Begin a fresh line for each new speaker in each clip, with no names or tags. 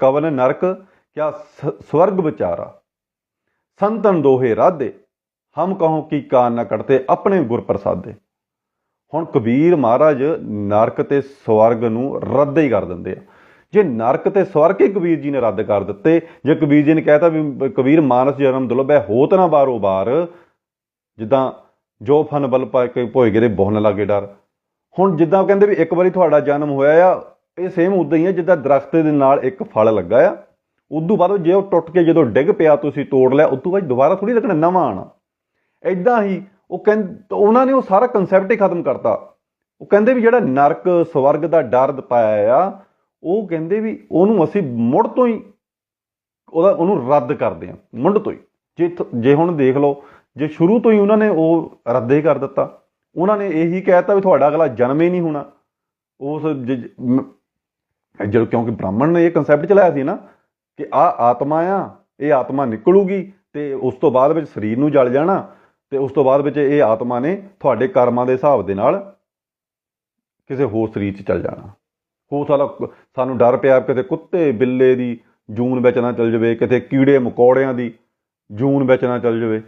ਕਵਨ ਨਰਕ, ਕਿਆ ਸ- ਸਵਰਗ ਵਿਚਾਰਾ। ਸੰਤਨ ਦੋਹੇ ਰਾਧੇ, ਹਮ ਕਹੋ ਕੀ ਕਾਨ ਨਾ ਕਟਤੇ ਆਪਣੇ ਗੁਰ ਪ੍ਰਸਾਦੇ। ਹੁਣ ਕਬੀਰ ਮਹਾਰਾਜ ਨਰਕ ਤੇ ਸਵਰਗ ਨੂੰ ਰੱਦ ਹੀ ਕਰ ਦਿੰਦੇ ਆ। ਜੇ ਨਰਕ ਤੇ ਸਵਰਗ ਹੀ ਕਬੀਰ ਜੀ ਨੇ ਰੱਦ ਕਰ ਦਿੱਤੇ, ਜੇ ਕਬੀਰ ਜੀ ਨੇ ਕਹਿਤਾ ਵੀ ਕਬੀਰ ਮਾਨਸ ਜਨਮ ਦੁਲਬੈ ਹੋਤ ਨਾ ਬਾਰੋ ਬਾਰ। ਜਿੱਦਾਂ ਜੋ ਫਨ ਬਲ ਪਾ ਕੇ ਭੋਏ ਗਰੇ ਬਹੁਨ ਲਾਗੇ ਡਰ। ਹੁਣ ਜਿੱਦਾਂ ਕਹਿੰਦੇ ਵੀ ਇੱਕ ਵਾਰੀ ਤੁਹਾਡਾ ਜਨਮ ਹੋਇਆ ਆ ਇਹ ਸੇਮ ਉਦਾਂ ਹੀ ਹੈ ਜਿੱਦਾਂ ਦਰਖਤ ਦੇ ਨਾਲ ਇੱਕ ਫਲ ਲੱਗਾ ਆ। ਉਦੋਂ ਬਾਅਦ ਜੇ ਉਹ ਟੁੱਟ ਕੇ ਜਦੋਂ ਡਿੱਗ ਪਿਆ, ਤੁਸੀਂ ਤੋੜ ਲਿਆ, ਉਦੋਂ ਬਾਅਦ ਦੁਬਾਰਾ ਥੋੜੀ ਲੱਗਣਾ, ਨਵਾਂ ਆਣਾ ਐਦਾਂ ਹੀ ਉਹ ਕਹਿੰਦੇ ਉਹਨਾਂ ਨੇ ਉਹ ਸਾਰਾ ਕਨਸੈਪਟ ਹੀ ਖਤਮ ਕਰਤਾ। ਉਹ ਕਹਿੰਦੇ ਵੀ ਜਿਹੜਾ ਨਰਕ, ਸਵਰਗ ਦਾ ਡਰ ਪਾਇਆ ਆ, ਉਹ ਕਹਿੰਦੇ ਵੀ ਉਹਨੂੰ ਅਸੀਂ ਮੁੜ ਤੋਂ ਹੀ ਉਹਦਾ, ਉਹਨੂੰ ਰੱਦ ਕਰਦੇ ਹਾਂ ਮੁੰਡ ਤੋਂ ਹੀ। ਜੇ ਜੇ ਹੁਣ ਦੇਖ ਲਓ, ਜੇ ਸ਼ੁਰੂ ਤੋਂ ਹੀ ਉਹਨਾਂ ਨੇ ਉਹ ਰੱਦ ਹੀ ਕਰ ਦਿੱਤਾ। ਉਹਨਾਂ ਨੇ ਇਹੀ ਕਹਿਤਾ ਵੀ ਤੁਹਾਡਾ ਅਗਲਾ ਜਨਮ ਹੀ ਨਹੀਂ ਹੋਣਾ। ਉਸ ਜ- ਜਦੋਂ ਕਿਉਂਕਿ ਬ੍ਰਾਹਮਣ ਨੇ ਇਹ ਕਨਸੈਪਟ ਚਲਾਇਆ ਸੀ ਨਾ ਕਿ ਆ ਆਤਮਾ ਆ, ਇਹ ਆਤਮਾ ਨਿਕਲੂਗੀ ਤੇ ਉਸ ਤੋਂ ਬਾਅਦ ਵਿੱਚ ਸਰੀਰ ਨੂੰ ਜਲ ਜਾਣਾ ਤੇ ਉਸ ਤੋਂ ਬਾਅਦ ਵਿੱਚ ਇਹ ਆਤਮਾ ਨੇ ਤੁਹਾਡੇ ਕਰਮਾਂ ਦੇ ਹਿਸਾਬ ਦੇ ਨਾਲ ਕਿਸੇ ਹੋਰ ਸਰੀਰ 'ਚ ਚਲ ਜਾਣਾ। ਹੋ ਸਕਦਾ ਸਾਨੂੰ ਡਰ ਪਿਆ ਕਿਤੇ ਕੁੱਤੇ ਬਿੱਲੇ ਦੀ ਜੂਨ ਵਿੱਚ ਨਾ ਚਲ ਜਾਵੇ, ਕਿਤੇ ਕੀੜੇ ਮਕੌੜਿਆਂ ਦੀ ਜੂਨ ਵਿੱਚ ਨਾ ਚਲ ਜਾਵੇ।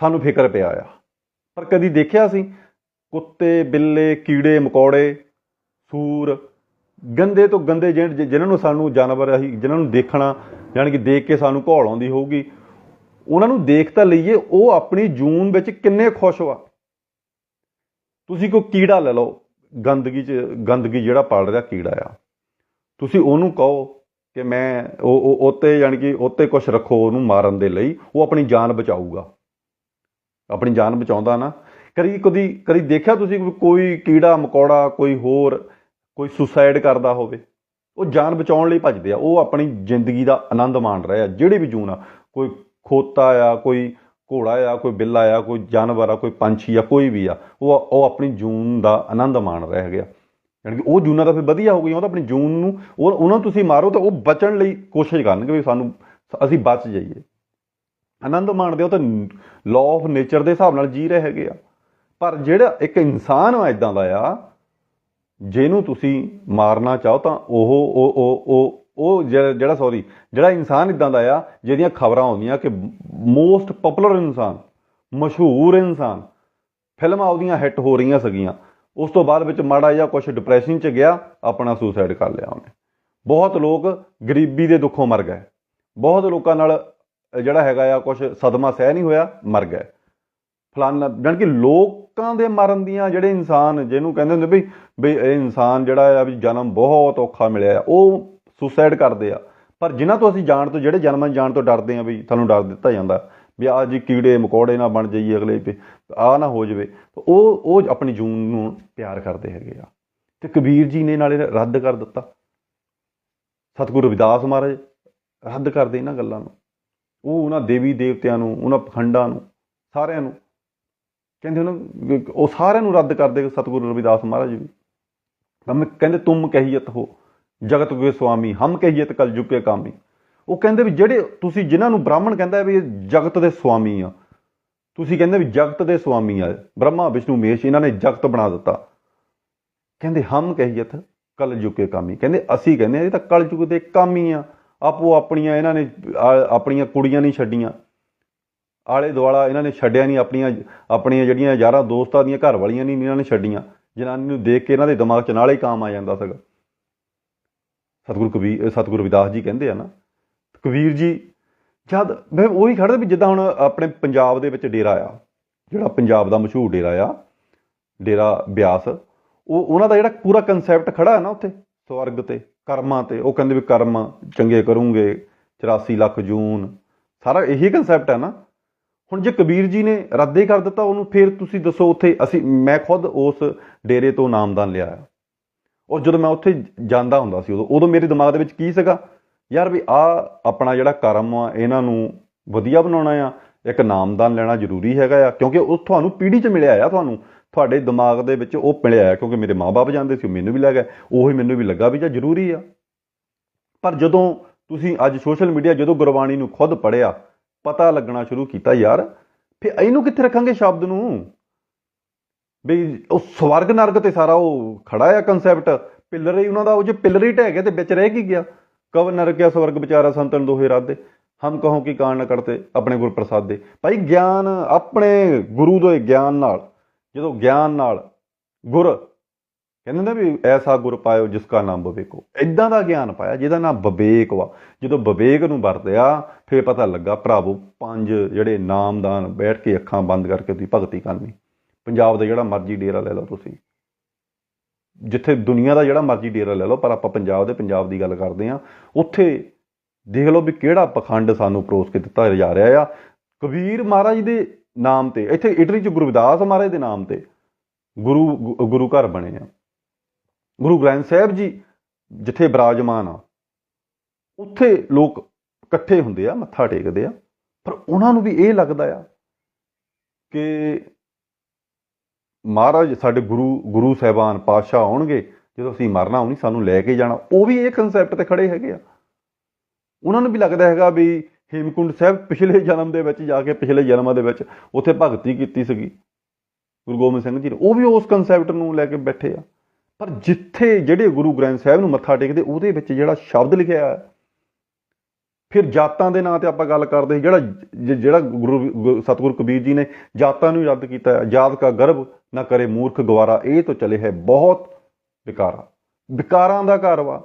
ਸਾਨੂੰ ਫਿਕਰ ਪਿਆ ਆ। ਪਰ ਕਦੀ ਦੇਖਿਆ ਸੀ? ਕੁੱਤੇ, ਬਿੱਲੇ, ਕੀੜੇ, ਮਕੌੜੇ, ਸੂਰ ਗੰਦੇ ਤੋਂ ਗੰਦੇ ਜਿਹਨ- ਜਿਨ੍ਹਾਂ ਨੂੰ ਸਾਨੂੰ ਜਾਨਵਰ ਅਸੀਂ ਜਿਹਨਾਂ ਨੂੰ ਦੇਖਣਾ, ਯਾਨੀ ਕਿ ਦੇਖ ਕੇ ਸਾਨੂੰ ਘੋਲ ਆਉਂਦੀ ਹੋਊਗੀ, ਉਹਨਾਂ ਨੂੰ ਦੇਖ ਤਾਂ ਲਈਏ, ਉਹ ਆਪਣੀ ਜੂਨ ਵਿੱਚ ਕਿੰਨੇ ਖੁਸ਼ ਵਾ। ਤੁਸੀਂ ਕੋਈ ਕੀੜਾ ਲੈ ਲਓ, ਗੰਦਗੀ 'ਚ, ਗੰਦਗੀ ਜਿਹੜਾ ਪਾਲ ਰਿਹਾ ਕੀੜਾ ਆ। ਤੁਸੀਂ ਉਹਨੂੰ ਕਹੋ ਕਿ ਮੈਂ ਉਹ ਉਹ ਉੱਤੇ, ਯਾਨੀ ਕਿ ਉੱਤੇ ਕੁਝ ਰੱਖੋ ਉਹਨੂੰ ਮਾਰਨ ਦੇ ਲਈ, ਉਹ ਆਪਣੀ ਜਾਨ ਬਚਾਊਗਾ। ਆਪਣੀ ਜਾਨ ਬਚਾਉਂਦਾ ਨਾ। ਕਦੀ ਕਦੀ ਕਦੀ ਦੇਖਿਆ ਤੁਸੀਂ ਕੋਈ ਕੀੜਾ, ਮਕੌੜਾ, ਕੋਈ ਹੋਰ ਕੋਈ ਸੁਸਾਈਡ ਕਰਦਾ ਹੋਵੇ, ਉਹ ਜਾਨ ਬਚਾਉਣ ਲਈ ਭੱਜਦੇ ਆ। ਉਹ ਆਪਣੀ ਜ਼ਿੰਦਗੀ ਦਾ ਆਨੰਦ ਮਾਣ ਰਹੇ ਆ, ਜਿਹੜੀ ਵੀ ਜੂਨ ਆ, ਕੋਈ ਖੋਤਾ ਆ, ਕੋਈ ਘੋੜਾ ਆ, ਕੋਈ ਬਿੱਲਾ ਆ, ਕੋਈ ਜਾਨਵਰ ਆ, ਕੋਈ ਪੰਛੀ ਆ, ਕੋਈ ਵੀ ਆ, ਉਹ ਉਹ ਆਪਣੀ ਜੂਨ ਦਾ ਆਨੰਦ ਮਾਣ ਰਹੇ ਹੈਗੇ ਆ। ਯਾਨੀ ਕਿ ਉਹ ਜੂਨਾਂ ਤਾਂ ਫਿਰ ਵਧੀਆ ਹੋ ਗਈਆਂ, ਉਹ ਤਾਂ ਆਪਣੀ ਜੂਨ ਨੂੰ, ਉਹ ਉਹਨਾਂ ਨੂੰ ਤੁਸੀਂ ਮਾਰੋ ਤਾਂ ਉਹ ਬਚਣ ਲਈ ਕੋਸ਼ਿਸ਼ ਕਰਨਗੇ ਵੀ ਸਾਨੂੰ, ਅਸੀਂ ਬਚ ਜਾਈਏ। ਆਨੰਦ ਮਾਣਦੇ ਉਹ ਤਾਂ ਲਾਅ ਆਫ ਨੇਚਰ ਦੇ ਹਿਸਾਬ ਨਾਲ ਜੀ ਰਹੇ ਹੈਗੇ ਆ। ਪਰ ਜਿਹੜਾ ਇੱਕ ਇਨਸਾਨ ਆ ਇਦਾਂ ਦਾ ਆ ਜਿਹਨੂੰ ਤੁਸੀਂ ਮਾਰਨਾ ਚਾਹੋ ਤਾਂ ਉਹ ਉਹ ਉਹ ਉਹ ਉਹ ਜਿਹੜਾ ਜਿਹੜਾ ਸੌਰੀ ਜਿਹੜਾ ਇਨਸਾਨ ਇਦਾਂ ਦਾ ਆ, ਜਿਹਦੀਆਂ ਖਬਰਾਂ ਆਉਂਦੀਆਂ ਕਿ ਮੋਸਟ ਪਪੂਲਰ ਇਨਸਾਨ, ਮਸ਼ਹੂਰ ਇਨਸਾਨ, ਫਿਲਮਾਂ ਉਹਦੀਆਂ ਹਿੱਟ ਹੋ ਰਹੀਆਂ ਸੀਗੀਆਂ, ਉਸ ਤੋਂ ਬਾਅਦ ਵਿੱਚ ਮਾੜਾ ਜਿਹਾ ਕੁਝ ਡਿਪਰੈਸ਼ਨ 'ਚ ਗਿਆ, ਆਪਣਾ ਸੁਸਾਈਡ ਕਰ ਲਿਆ ਉਹਨੇ। ਬਹੁਤ ਲੋਕ ਗਰੀਬੀ ਦੇ ਦੁੱਖੋਂ ਮਰ ਗਏ। ਬਹੁਤ ਲੋਕਾਂ ਨਾਲ ਜਿਹੜਾ ਹੈਗਾ ਆ ਕੁਝ ਸਦਮਾ ਸਹਿ ਨਹੀਂ ਹੋਇਆ, ਮਰ ਗਏ। ਫਲਾਨਾ ਜਾਣੀ ਕਿ ਲੋਕਾਂ ਦੇ ਮਰਨ ਦੀਆਂ ਜਿਹੜੇ ਇਨਸਾਨ ਜਿਹਨੂੰ ਕਹਿੰਦੇ ਹੁੰਦੇ ਵੀ ਵੀ ਇਹ ਇਨਸਾਨ ਜਿਹੜਾ ਆ ਵੀ ਜਨਮ ਬਹੁਤ ਔਖਾ ਮਿਲਿਆ ਆ, ਉਹ ਸੁਸਾਈਡ ਕਰਦੇ ਆ। ਪਰ ਜਿਨ੍ਹਾਂ ਤੋਂ ਅਸੀਂ ਜਾਣ ਤੋਂ, ਜਿਹੜੇ ਜਨਮਾਂ ਜਾਣ ਤੋਂ ਡਰਦੇ ਆ ਵੀ ਤੁਹਾਨੂੰ ਡਰ ਦਿੱਤਾ ਜਾਂਦਾ, ਵੀ ਆ ਜੀ ਕੀੜੇ ਮਕੌੜੇ ਨਾ ਬਣ ਜਾਈਏ ਅਗਲੇ ਤੇ ਆ ਨਾ ਹੋ ਜਾਵੇ, ਤਾਂ ਉਹ ਉਹ ਆਪਣੀ ਜੂਨ ਨੂੰ ਪਿਆਰ ਕਰਦੇ ਹੈਗੇ ਆ। ਤੇ ਕਬੀਰ ਜੀ ਨੇ ਨਾਲੇ ਰੱਦ ਕਰ ਦਿੱਤਾ। ਸਤਿਗੁਰੂ ਰਵਿਦਾਸ ਮਹਾਰਾਜ ਰੱਦ ਕਰਦੇ ਇਹਨਾਂ ਗੱਲਾਂ ਨੂੰ। ਉਹ ਉਹਨਾਂ ਦੇਵੀ ਦੇਵਤਿਆਂ ਨੂੰ, ਉਹਨਾਂ ਪਖੰਡਾਂ ਨੂੰ, ਸਾਰਿਆਂ ਨੂੰ। ਕਹਿੰਦੇ ਉਹਨਾਂ ਉਹ ਸਾਰਿਆਂ ਨੂੰ ਰੱਦ ਕਰਦੇ ਸਤਿਗੁਰੂ ਰਵਿਦਾਸ ਮਹਾਰਾਜ ਵੀ। ਹਮ ਕਹਿੰਦੇ ਤੁਮ ਕਹੀਅਤ ਹੋ, ਜਗਤ ਕੇ ਸੁਆਮੀ, ਹਮ ਕਹੀਅਤ ਕਲ ਜੁਗ ਕਾਮੀ। ਉਹ ਕਹਿੰਦੇ ਵੀ ਜਿਹੜੇ ਤੁਸੀਂ ਜਿਨ੍ਹਾਂ ਨੂੰ ਬ੍ਰਾਹਮਣ ਕਹਿੰਦਾ ਵੀ ਇਹ ਜਗਤ ਦੇ ਸੁਆਮੀ ਆ, ਤੁਸੀਂ ਕਹਿੰਦੇ ਵੀ ਜਗਤ ਦੇ ਸੁਆਮੀ ਆ, ਬ੍ਰਹਮਾ, ਵਿਸ਼ਨੂੰ ਮੇਸ਼ ਇਹਨਾਂ ਨੇ ਜਗਤ ਬਣਾ ਦਿੱਤਾ। ਕਹਿੰਦੇ ਹਮ ਕਹੀਅਤ ਕਲ ਜੁਗ ਕਾਮੀ। ਕਹਿੰਦੇ ਅਸੀਂ ਕਹਿੰਦੇ ਆ ਇਹ ਤਾਂ ਕਲ ਯੁਗ ਦੇ ਕਾਮੀ ਆ, ਆਪੋ ਆਪਣੀਆਂ ਇਹਨਾਂ ਨੇ ਆਪਣੀਆਂ ਕੁੜੀਆਂ ਨਹੀਂ ਛੱਡੀਆਂ। ਆਲੇ ਦੁਆਲਾ ਇਹਨਾਂ ਨੇ ਛੱਡਿਆ ਨਹੀਂ, ਆਪਣੀਆਂ ਆਪਣੀਆਂ ਜਿਹੜੀਆਂ ਯਾਰਾਂ ਦੋਸਤਾਂ ਦੀਆਂ ਘਰ ਵਾਲੀਆਂ ਨਹੀਂ, ਇਹਨਾਂ ਨੇ ਛੱਡੀਆਂ। ਜਨਾਨੀ ਨੂੰ ਦੇਖ ਕੇ ਇਹਨਾਂ ਦੇ ਦਿਮਾਗ 'ਚ ਨਾਲ ਹੀ ਕਾਮ ਆ ਜਾਂਦਾ ਸੀਗਾ। ਸਤਿਗੁਰੂ ਕਬੀਰ ਸਤਿਗੁਰੂ ਰਵਿਦਾਸ ਜੀ ਕਹਿੰਦੇ ਆ ਨਾ, ਕਬੀਰ ਜੀ, ਜਦ ਮੈਂ ਉਹੀ ਖੜਦਾ ਵੀ ਜਿੱਦਾਂ ਹੁਣ ਆਪਣੇ ਪੰਜਾਬ ਦੇ ਵਿੱਚ ਡੇਰਾ ਆ, ਜਿਹੜਾ ਪੰਜਾਬ ਦਾ ਮਸ਼ਹੂਰ ਡੇਰਾ ਆ, ਡੇਰਾ ਬਿਆਸ, ਉਹ ਉਹਨਾਂ ਦਾ ਜਿਹੜਾ ਪੂਰਾ ਕਨਸੈਪਟ ਖੜਾ ਹੈ ਨਾ ਉੱਥੇ, ਸਵਰਗ ਤੇ, ਕਰਮਾਂ ਤੇ, ਉਹ ਕਹਿੰਦੇ ਵੀ ਕਰਮ ਚੰਗੇ ਕਰੂੰਗੇ 84 ਲੱਖ ਜੂਨ, ਸਾਰਾ ਇਹੀ ਕਨਸੈਪਟ ਹੈ ਨਾ। ਹੁਣ ਜੇ ਕਬੀਰ ਜੀ ਨੇ ਰੱਦੇ ਕਰ ਦਿੱਤਾ, ਉਹਨੂੰ ਫਿਰ ਤੁਸੀਂ ਦੱਸੋ ਉੱਥੇ, ਅਸੀਂ, ਮੈਂ ਖੁਦ ਉਸ ਡੇਰੇ ਤੋਂ ਨਾਮਦਾਨ ਲਿਆ ਆ। ਔਰ ਜਦੋਂ ਮੈਂ ਉੱਥੇ ਜਾਂਦਾ ਹੁੰਦਾ ਸੀ ਉਦੋਂ ਉਦੋਂ ਮੇਰੇ ਦਿਮਾਗ ਦੇ ਵਿੱਚ ਕੀ ਸੀਗਾ? ਯਾਰ ਵੀ ਆ ਆਪਣਾ ਜਿਹੜਾ ਕਰਮ ਆ, ਇਹਨਾਂ ਨੂੰ ਵਧੀਆ ਬਣਾਉਣਾ ਆ, ਇੱਕ ਨਾਮਦਾਨ ਲੈਣਾ ਜ਼ਰੂਰੀ ਹੈਗਾ ਆ, ਕਿਉਂਕਿ ਉਹ ਤੁਹਾਨੂੰ ਪੀੜ੍ਹੀ 'ਚ ਮਿਲਿਆ ਆ ਤੁਹਾਨੂੰ। ਤੁਹਾਡੇ ਦਿਮਾਗ ਦੇ ਵਿੱਚ ਉਹ ਮਿਲਿਆ ਆ, ਕਿਉਂਕਿ ਮੇਰੇ ਮਾਪੇ ਜਾਂਦੇ ਸੀ, ਉਹ ਮੈਨੂੰ ਵੀ ਲੱਗ ਗਿਆ ਉਹੀ ਮੈਨੂੰ ਵੀ ਲੱਗਾ ਵੀ ਜਾਂ ਜ਼ਰੂਰੀ ਆ। ਪਰ ਜਦੋਂ ਤੁਸੀਂ ਅੱਜ ਸੋਸ਼ਲ ਮੀਡੀਆ ਜਦੋਂ ਗੁਰਬਾਣੀ ਨੂੰ ਖੁਦ ਪੜਿਆ ਪਤਾ ਲੱਗਣਾ ਸ਼ੁਰੂ ਕੀਤਾ ਯਾਰ। ਫਿਰ ਇਹਨੂੰ ਕਿੱਥੇ ਰੱਖਾਂਗੇ ਸ਼ਬਦ ਨੂੰ? ਵੀ ਉਹ ਸਵਰਗ ਨਰਕ ਤੇ ਸਾਰਾ ਉਹ ਖੜਾ ਆ ਕਨਸੈਪਟ ਪਿੱਲਰ ਹੀ ਉਹਨਾਂ ਦਾ, ਉਹ ਜੇ ਪਿੱਲਰ ਹੀ ਢਹਿ ਗਿਆ ਤੇ ਵਿੱਚ ਰਹਿ ਕੀ ਗਿਆ? ਕਵ ਨਰਕਿਆ ਸਵਰਗ ਵਿਚਾਰਾ, ਸੰਤਨ ਦੋਹੇ ਰਾਦੇ ਹਮ ਕਹੋ ਕੀ ਕਾਣ ਨਾ ਕਰਤੇ, ਆਪਣੇ ਗੁਰ ਪ੍ਰਸਾਦੇ। ਭਾਈ ਗਿਆਨ, ਆਪਣੇ ਗੁਰੂ ਦੇ ਗਿਆਨ ਨਾਲ, ਜਦੋਂ ਗਿਆਨ ਨਾਲ ਗੁਰ, ਕਹਿੰਦੇ ਨੇ ਵੀ ਐਸਾ ਗੁਰ ਪਾਇਓ ਜਿਸ ਕਾ ਨਾਮ ਵਿਵੇਕੋ ਇਦਾਂ ਦਾ ਗਿਆਨ ਪਾਇਆ, ਜਿਹਦਾ ਨਾਮ ਵਿਵੇਕ ਵਾ। ਜਦੋਂ ਵਿਵੇਕ ਨੂੰ ਵਰਤਿਆ ਫੇਰ ਪਤਾ ਲੱਗਾ ਭਰਾਵੋ, ਪੰਜ ਜਿਹੜੇ ਨਾਮਦਾਨ ਬੈਠ ਕੇ ਅੱਖਾਂ ਬੰਦ ਕਰਕੇ ਤੁਸੀਂ ਭਗਤੀ ਕਰਨੀ। ਪੰਜਾਬ ਦਾ ਜਿਹੜਾ ਮਰਜ਼ੀ ਡੇਰਾ ਲੈ ਲਓ ਤੁਸੀਂ। ਜਿੱਥੇ ਦੁਨੀਆ ਦਾ ਜਿਹੜਾ ਮਰਜ਼ੀ ਡੇਰਾ ਲੈ ਲਓ, ਪਰ ਆਪਾਂ ਪੰਜਾਬ ਦੇ ਪੰਜਾਬ ਦੀ ਗੱਲ ਕਰਦੇ ਆ ਉੱਥੇ ਦੇਖ ਲਓ ਵੀ ਕਿਹੜਾ ਪਖੰਡ ਸਾਨੂੰ ਪਰੋਸ ਕੇ ਦਿੱਤਾ ਜਾ ਰਿਹਾ ਆ। ਕਬੀਰ ਮਹਾਰਾਜ ਦੇ ਨਾਮ ਤੇ, ਇੱਥੇ ਇਟਲੀ ਚ ਗੁਰਵਿਦਾਸ ਮਹਾਰਾਜ ਦੇ ਨਾਮ ਤੇ ਗੁਰੂ ਗੁਰੂ ਘਰ ਬਣੇ ਆ। ਗੁਰੂ ਗ੍ਰੰਥ ਸਾਹਿਬ ਜੀ ਜਿੱਥੇ ਬਿਰਾਜਮਾਨ ਆ, ਉੱਥੇ ਲੋਕ ਇਕੱਠੇ ਹੁੰਦੇ ਆ, ਮੱਥਾ ਟੇਕਦੇ ਆ, ਪਰ ਉਹਨਾਂ ਨੂੰ ਵੀ ਇਹ ਲੱਗਦਾ ਆ ਕਿ ਮਹਾਰਾਜ ਸਾਡੇ ਗੁਰੂ ਗੁਰੂ ਸਾਹਿਬਾਨ ਪਾਤਸ਼ਾਹ ਆਉਣਗੇ, ਜਦੋਂ ਅਸੀਂ ਮਰਨਾ ਉਹ ਨਹੀਂ ਸਾਨੂੰ ਲੈ ਕੇ ਜਾਣਾ। ਉਹ ਵੀ ਇਹ ਕਨਸੈਪਟ ਤੇ ਖੜੇ ਹੈਗੇ ਆ। ਉਹਨਾਂ ਨੂੰ ਵੀ ਲੱਗਦਾ ਹੈਗਾ ਵੀ ਹੇਮਕੁੰਡ ਸਾਹਿਬ ਪਿਛਲੇ ਜਨਮ ਦੇ ਵਿੱਚ ਜਾ ਕੇ, ਪਿਛਲੇ ਜਨਮਾਂ ਦੇ ਵਿੱਚ ਉੱਥੇ ਭਗਤੀ ਕੀਤੀ ਸੀਗੀ। ਗੁਰੂ ਗੋਬਿੰਦ ਸਿੰਘ ਜੀ ਨੇ। ਉਹ ਵੀ ਉਸ ਕਨਸੈਪਟ ਨੂੰ ਲੈ ਕੇ ਬੈਠੇ ਆ। ਪਰ ਜਿੱਥੇ ਜਿਹੜੇ ਗੁਰੂ ਗ੍ਰੰਥ ਸਾਹਿਬ ਨੂੰ ਮੱਥਾ ਟੇਕਦੇ, ਉਹਦੇ ਵਿੱਚ ਜਿਹੜਾ ਸ਼ਬਦ ਲਿਖਿਆ ਹੈ ਫਿਰ ਜਾਤਾਂ ਦੇ ਨਾਂ ਤੇ ਆਪਾਂ ਗੱਲ ਕਰਦੇ ਸੀ, ਜਿਹੜਾ ਜਿਹੜਾ ਗੁਰੂ ਗੁ- ਸਤਿਗੁਰੂ ਕਬੀਰ ਜੀ ਨੇ ਜਾਤਾਂ ਨੂੰ ਰੱਦ ਕੀਤਾ ਜਾਤ ਕਾ ਗਰਭ ਨਾ ਕਰੇ ਮੂਰਖ ਗਵਾਰਾ ਇਹ ਤੋਂ ਚਲੇ ਹੈ ਬਹੁਤ ਵਿਕਾਰਾ। ਵਿਕਾਰਾਂ ਦਾ ਘਰ ਵਾ।